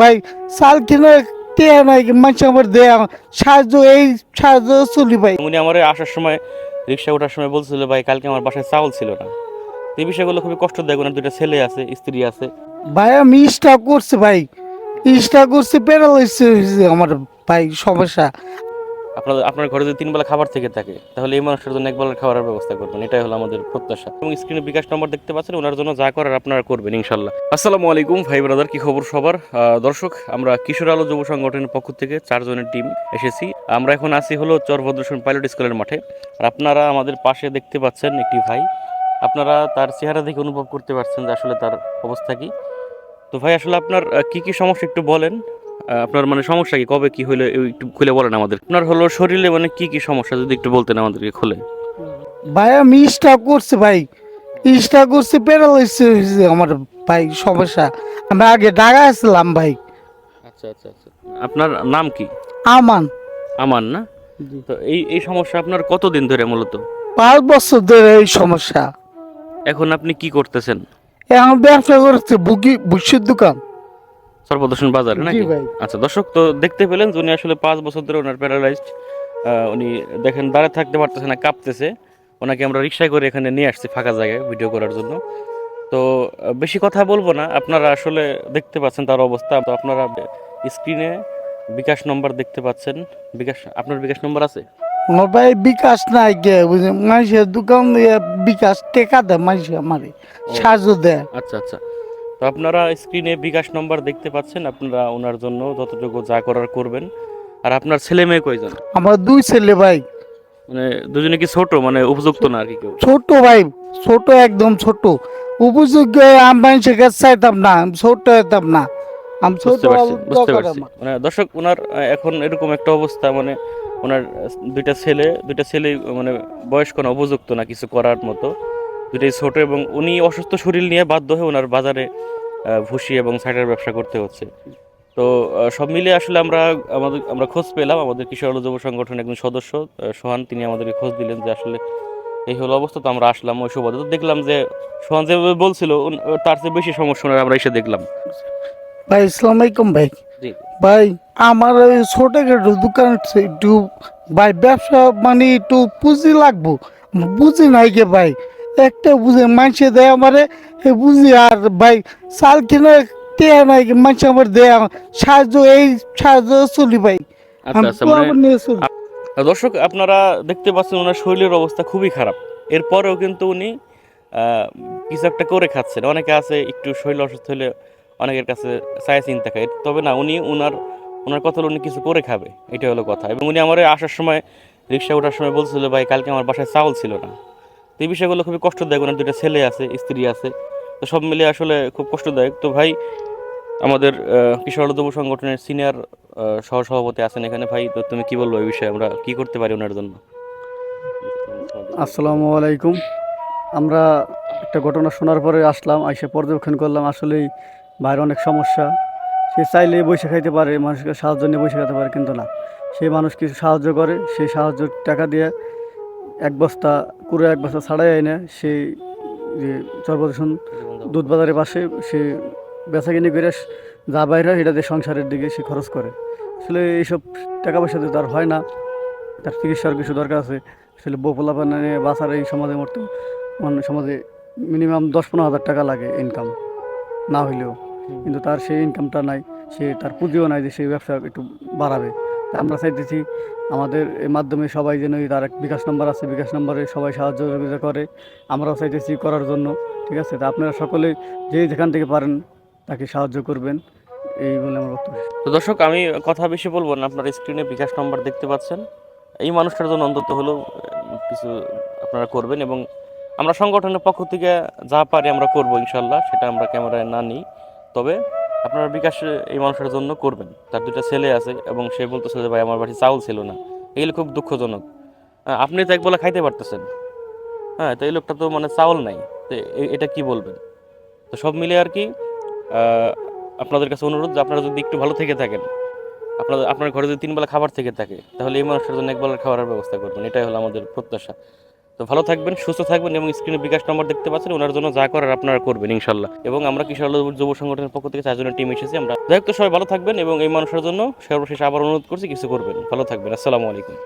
ভাই চাল কিনে নাই আমার দেয়া সাহায্য এই সাহায্য চলি ভাই। উনি আমার আসার সময় রিক্সা ওঠার সময় বলছিল ভাই কালকে আমার বাসায় চাউল ছিল না। এই বিষয়গুলো খুবই কষ্ট দেয় ওনার দুইটা ছেলে আছে স্ত্রী আছে। ভাই আমি স্টাফ করছি ভাই। স্টাফ করছি প্যারালাইসিস হয়েছে আমার ভাই সমস্যা। আপনাদের, আপনার ঘরে যদি তিন বেলা খাবার থেকে থাকে, তাহলে এই মানুষের জন্য এক বেলার খাবারের ব্যবস্থা করবেন। এটাই হলো আমাদের প্রত্যাশা। এবং স্ক্রিনে বিকাশ নম্বর দেখতে পাচ্ছেন, ওনার জন্য যা করার আপনারা করবেন, ইনশাল্লাহ। আসসালামু আলাইকুম, ভাই ব্রাদার কি খবর সবার? দর্শক, আমরা কিশোর আলো যুব সংগঠনের পক্ষ থেকে চারজনের টিম এসেছি। আমরা এখন আছি হলো চরভদ্রসন পাইলট স্কুলের মাঠে। আর আপনারা আমাদের পাশে দেখতে পাচ্ছেন একটি ভাই। আপনারা তার চেহারা দেখে অনুভব করতে পারছেন যে আসলে তার অবস্থা কি। তো ভাই, আসলে আপনার কি কি সমস্যা একটু বলেন। আপনার মানে সমস্যা কি? কবে কি হইলে একটু খুলে বলেন আমাদের। আপনার হলো শরীরে মানে কি কি সমস্যা? যদি একটু বলতেন আমাদেরকে খুলে। ভাই আমি স্টাফ করছি ভাই। স্টাফ করছি প্যারালাইসিস হয়েছে আমার ভাই সমস্যা। আমি আগে ঢাকা আসলাম ভাই। আচ্ছা আচ্ছা আচ্ছা। আপনার নাম কি? আমান। আমান না? তো এই এই সমস্যা আপনার কতদিন ধরে মূলত? পাঁচ বছর ধরে এই সমস্যা। এখন আপনি কি করতেছেন? এখন ব্যবসা করছে বুকি বুসির দোকান। সর্বদর্শন বাজারে নাকি? আচ্ছা দর্শক তো দেখতে পেলেন যে উনি আসলে পাঁচ বছর ধরে ওনার প্যারালাইজড উনি দেখেন দাঁড়ায় থাকতে পারতেছে না কাঁপতেছে। ওনাকে আমরা রিক্সায় করে এখানে নিয়ে আসছি ফাঁকা জায়গায় ভিডিও করার জন্য। তো বেশি কথা বলব না আপনারা আসলে দেখতে পাচ্ছেন তার অবস্থা। তো আপনারা স্ক্রিনে বিকাশ নম্বর দেখতে পাচ্ছেন। বিকাশ আপনার বিকাশ নম্বর আছে? ভাই বিকাশ নাই গে মানুষের দোকান বিকাশ টেকা দেয় মানুষ আমারে সাহায্য দেয়। আচ্ছা আচ্ছা। আপনারা স্ক্রিনে বিকাশ নম্বর দেখতে পাচ্ছেন আপনারা ওনার জন্য যতটুকু যা করার করবেন। আর আপনার ছেলে মেয়ে কয়জন? আমার দুই ছেলে ভাই। মানে দুজনে কি ছোট? মানে উপযুক্ত না আর কি কেউ? ছোট ভাই ছোট একদম ছোট। উপযুক্ত আমি কাছে চাইতাম না আমি ছোট হইতাম না। আমি ছোট বুঝতে পারছি। মানে দর্শক ওনার এখন এরকম একটা অবস্থা মানে ওনার দুইটা ছেলে দুইটা ছেলে মানে বয়স কোনো উপযুক্ত না কিছু করার মতো। দুইটাই ছোট এবং উনি অসুস্থ শরীর নিয়ে বাধ্য হয়ে ওনার বাজারে ভুসি এবং সাইডের ব্যবসা করতে হচ্ছে। তো সব মিলিয়ে আসলে আমরা আমাদের আমরা খোঁজ পেলাম। আমাদের কিশোর যুব সংগঠনের একজন সদস্য সোহান তিনি আমাদেরকে খোঁজ দিলেন যে আসলে এই হলো অবস্থা তো আমরা আসলাম ওই সুবাদে। তো দেখলাম যে সোহান যেভাবে বলছিল তার চেয়ে বেশি সমস্যা ওনার আমরা এসে দেখলাম। ভাই ইসলাম আলাইকুম ভাই। ভাই আমার ওই ছোটখাটো দোকান একটু ভাই ব্যবসা মানে একটু পুঁজি লাগবো। বুঝি নাই গে ভাই। একটা বুঝে মানুষে দেয় আমারে বুঝি আর ভাই চাল কিনে টেয়া নাই মানুষ আমার দেয়া সাহায্য এই সাহায্য চলি ভাই। আচ্ছা আচ্ছা মানে। দর্শক আপনারা দেখতে পাচ্ছেন ওনার শরীরের অবস্থা খুবই খারাপ। এরপরেও কিন্তু উনি কিছু একটা করে খাচ্ছেন। অনেকে আছে একটু শরীর অসুস্থ হলে অনেকের কাছে চায় চিন্তা খায়। তবে না উনি ওনার ওনার কথা হলো উনি কিছু করে খাবে। এটা হলো কথা। এবং উনি আমার আসার সময় রিক্সা ওঠার সময় বলছিল ভাই কালকে আমার বাসায় চাউল ছিল না। তো এই বিষয়গুলো খুবই কষ্টদায়ক, ওনার দুইটা ছেলে আছে, স্ত্রী আছে, তো সব মিলিয়ে আসলে খুব কষ্টদায়ক। তো ভাই, আমাদের কিশোর যুব সংগঠনের সিনিয়র সহসভাপতি আছেন এখানে। ভাই, তো তুমি কি বলব এই বিষয়ে? আমরা কি করতে পারি ওনার জন্য? আসসালামু আলাইকুম। আমরা একটা ঘটনা শোনার পরে আসলাম, আইসে পর্যবেক্ষণ করলাম, আসলেই বাইরে অনেক সমস্যা। সে চাইলে বসে খাইতে পারে, মানুষকে সাহায্য নিয়ে বসে খাইতে পারে, কিন্তু না। সেই মানুষ কিছু সাহায্য করে সেই সাহায্য টাকা দিয়ে এক বস্তা কুড়ে এক বস্তা ছাড়াই এনে সেই যে চরপ্রদর্শন দুধ বাজারের পাশে সে বেচা কিনে করে যা বাইরে হয় এটা দিয়ে সংসারের দিকে সে খরচ করে। আসলে এইসব টাকা পয়সা দিয়ে তার হয় না। তার চিকিৎসার কিছু দরকার আছে। আসলে বউপোলা বানানে বাঁচার এই সমাজে মরতে মানে সমাজে মিনিমাম দশ পনেরো হাজার টাকা লাগে ইনকাম না হইলেও। কিন্তু তার সেই ইনকামটা নাই সে তার পুঁজিও নাই যে সেই ব্যবসা একটু বাড়াবে। আমরা চাইতেছি আমাদের এর মাধ্যমে সবাই যেন তার এক বিকাশ নম্বর আছে, বিকাশ নম্বরে সবাই সাহায্য সহযোগিতা করে। আমরাও চাইতেছি করার জন্য, ঠিক আছে? তা আপনারা সকলে যে যেখান থেকে পারেন তাকে সাহায্য করবেন, এই বলে আমার বক্তব্য। তো দর্শক, আমি কথা বেশি বলব না, আপনার স্ক্রিনে বিকাশ নম্বর দেখতে পাচ্ছেন। এই মানুষটার জন্য অন্তত হলেও কিছু আপনারা করবেন এবং আমরা সংগঠনের পক্ষ থেকে যা পারি আমরা করব ইনশাল্লাহ, সেটা আমরা ক্যামেরায় না নিই। তবে আপনারা বিকাশ এই মানুষের জন্য করবেন। তার দুটা ছেলে আছে এবং সে বলতেছে যে, ভাই, আমার বাড়ি চাউল ছিল না। এগুলো খুব দুঃখজনক। আপনি তো একবেলা খাইতে পারতেছেন। হ্যাঁ তো এই লোকটা তো মানে চাউল নাই। তো এটা কি বলবেন? তো সব মিলে আর কি আপনাদের কাছে অনুরোধ যে, আপনারা যদি একটু ভালো থেকে থাকেন, আপনাদের, আপনার ঘরে যদি তিন বেলা খাবার থেকে থাকে, তাহলে এই মানুষের জন্য এক বেলার খাবারের ব্যবস্থা করবেন। এটাই হলো আমাদের প্রত্যাশা। তো ভালো থাকবেন, সুস্থ থাকবেন এবং স্ক্রিনে বিকাশ নম্বর দেখতে পাচ্ছেন, ওনার জন্য যা করার আপনারা করবেন ইনশাল্লাহ। এবং আমরা কিশোর যুব সংগঠনের পক্ষ থেকে চারজনের টিম এসেছি, আমরা যাই হোক সবাই ভালো থাকবেন এবং এই মানুষের জন্য সর্বশেষ আবার অনুরোধ করছি, কিছু করবেন। ভালো থাকবেন, আসসালামু আলাইকুম।